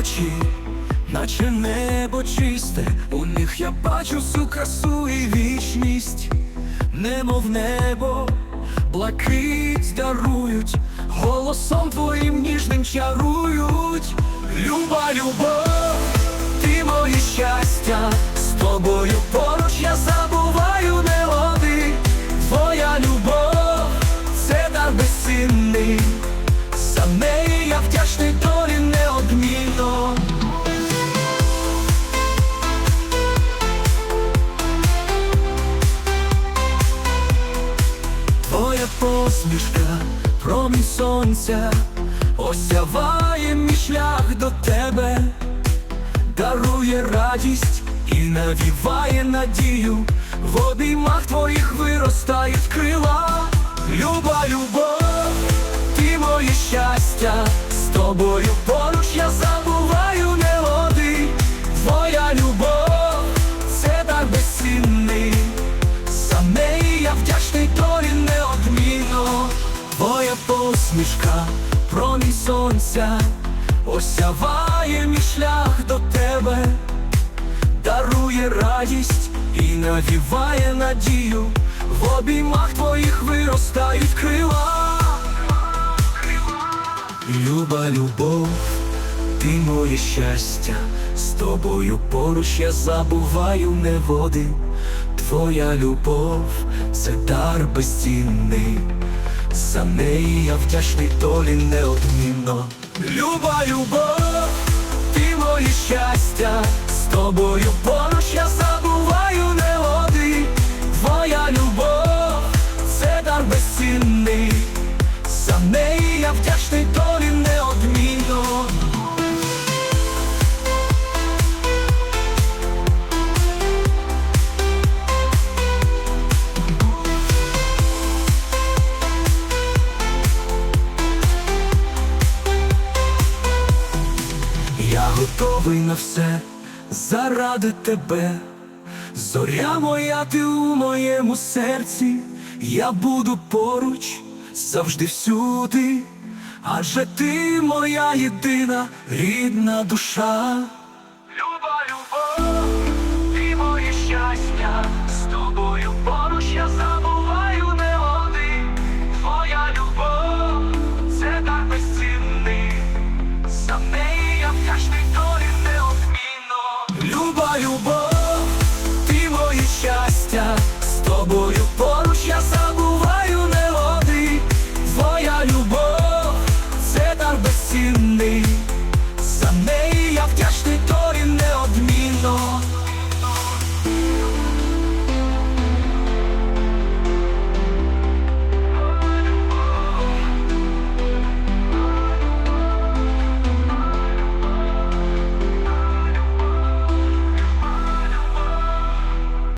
очі, наче небо чисте, у них я бачу всю красу і вічність, немов небо, блакить дарують, голосом твоїм ніжним чарують, люба, любов. Посмішка, промінь сонця, осяває мій шлях до тебе, дарує радість і навіває надію, в обіймах твоїх виростають крила, люба любов, ти моє щастя, з тобою поруч я забуваю посмішка, промінь сонця, осяває мій шлях до тебе, дарує радість і навіває надію, в обіймах твоїх виростають крила. Люба любов, ти моє щастя, з тобою поруч я забуваю неводи. Твоя любов це дар безцінний, за неї я вдячний долі неодмінно. Люба любов, ти моє щастя, з тобою поруч готовий на все заради тебе, зоря моя, ти у моєму серці, я буду поруч завжди всюди, адже ти моя єдина рідна душа.